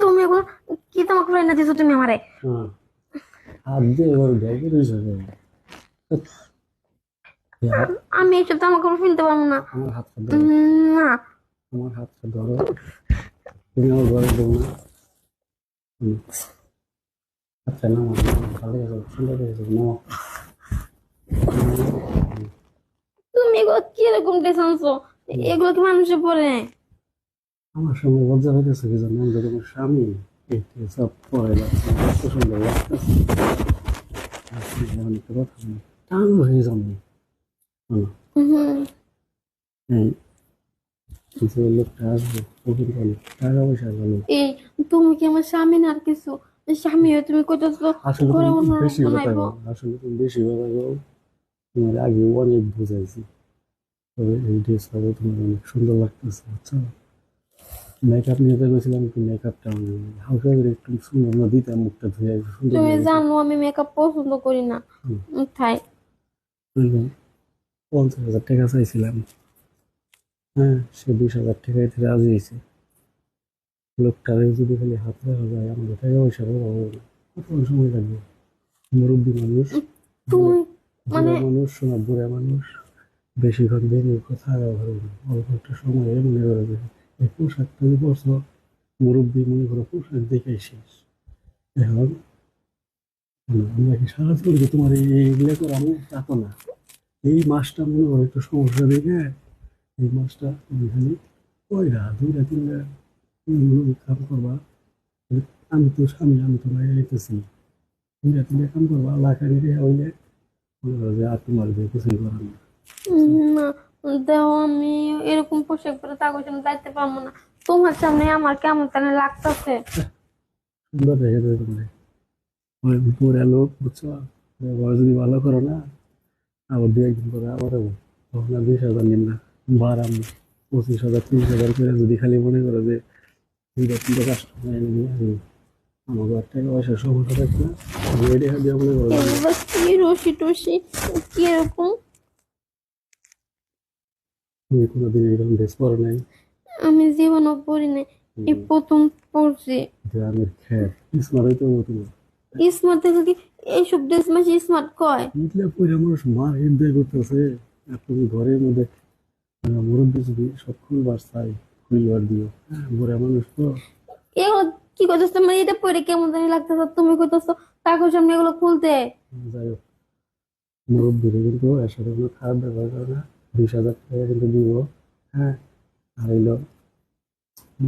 তুমি এগুলো কি তোমাকে ফ্রেন্ড দিছো তুমি আমারে? হ্যাঁ হাত দিয়ে ব্যাগে আমি এইসব জামা কাপড় ফেলতে পারব না। আমার হাতটা ধরো। না। আমার হাতটা ধরো। তুমি আমার ঘরে দেবো না। আচ্ছা না ভালো গেছে সুন্দর গেছে না তুমি এগুলো কীরকম ড্রেস আনছো এগুলো কি মানুষে পরে আমার সঙ্গে লজ্জা হইতেছে কি জানো আমি তোমার স্বামী এই সব যাচ্ছে এত সুন্দর লাগতেছে। একটা কথা বলি, টান হয়ে যাবে যে লোকটা আসবে টাকা পয়সা এই তুমি কি আমার স্বামী না আর কিছু? স্বামী হয়ে তুমি কইতেছো আসলে করে তুমি বেশি কথা আসলে তুমি বেশি কথা বলো তোমার আগে অনেক বুঝাইছি। তবে এই ড্রেস তোমার অনেক সুন্দর লাগতেছে বুঝছ? মেকআপ নিয়ে গেছিলাম একটু মেকআপটা একটু সুন্দর না দিতে মুখটা ধুয়ে সুন্দর তুমি জানো আমি মেকআপ পছন্দ করি না। তাই। পঞ্চাশ হাজার টাকা চাইছিলাম। হ্যাঁ সে বিশ হাজার রাজি হয়েছে। লোকটারে যদি খালি হাত রাখা যায় আমাদের টাকা পয়সা হবে না। কত সময় লাগবে? মুরব্বী মানুষ মানে মানুষ শোনা বুড়া মানুষ বেশিক্ষণ কথা অল্প একটা সময় মনে করে এই পোশাকটা যে পরছো মুরব্বী মনে করো পোশাক দেখেই শেষ। এখন আমরা কি সারা করব তোমার এইগুলো করে আমি তাকো না। এই মাসটা মনে করো একটু সমস্যা দেখে, এই মাসটা তুমি খালি কয়টা দুইটা তিনটা কাম করবা। আমি তো স্বামী, আমি তো লাগে আইতেছি। দুইটা তিনটা কাম করবা, লাখানি রেখা হইলে মনে করো যে আর তোমার যে কিছুই করার না। দেও আমি এরকম পোশাক পরে তাকে সামনে যাইতে পারব না। তোমার সামনে আমার কেমন জানি লাগতেছে। সুন্দর রেখে দেবে লোক বুঝছ? যদি ভালো করো না আবার দু একদিন পরে আবার তখন আর বিশ হাজার নিন না। বাড়াম। পঁচিশ হাজার তিরিশ হাজার করে যদি খালি মনে করো যে দুইটা তিনটা কাস্টমার এনে দিয়ে আমি আমাকে আর টাকা পয়সা সমস্যা থাকবে দিয়ে মনে করো যে কি রশি টসি কি এরকম? তুমি কোনোদিন এরকম ড্রেস পরো নাই? আমি জীবনও পড়ি নাই। এই প্রথম পড়ছি। গ্রামের খ্যাত স্মার্ট হইতে হব তুমি স্মার্ট থেকে কি এইসব ড্রেস মাসে স্মার্ট কয়? এগুলো পরে মানুষ মার দিয়ে করতেছে আর তুমি ঘরের মধ্যে আহ, মুরব্বী যদি সব খুলবার চাই খুলবার দিও। হ্যাঁ, বুড়া মানুষ তো। এগুলো কি করতেছ তোমার? এটা পরে কেমন জানি লাগতেছে তুমি কইতেছো কাগজ সামনে এগুলো খুলতে। যাই হোক মুরব্বীরে কিন্তু এর সাথে কোনো খারাপ ব্যবহার করে না। বিশ হাজার টাকা কিন্তু দিব। হ্যাঁ। আর হইল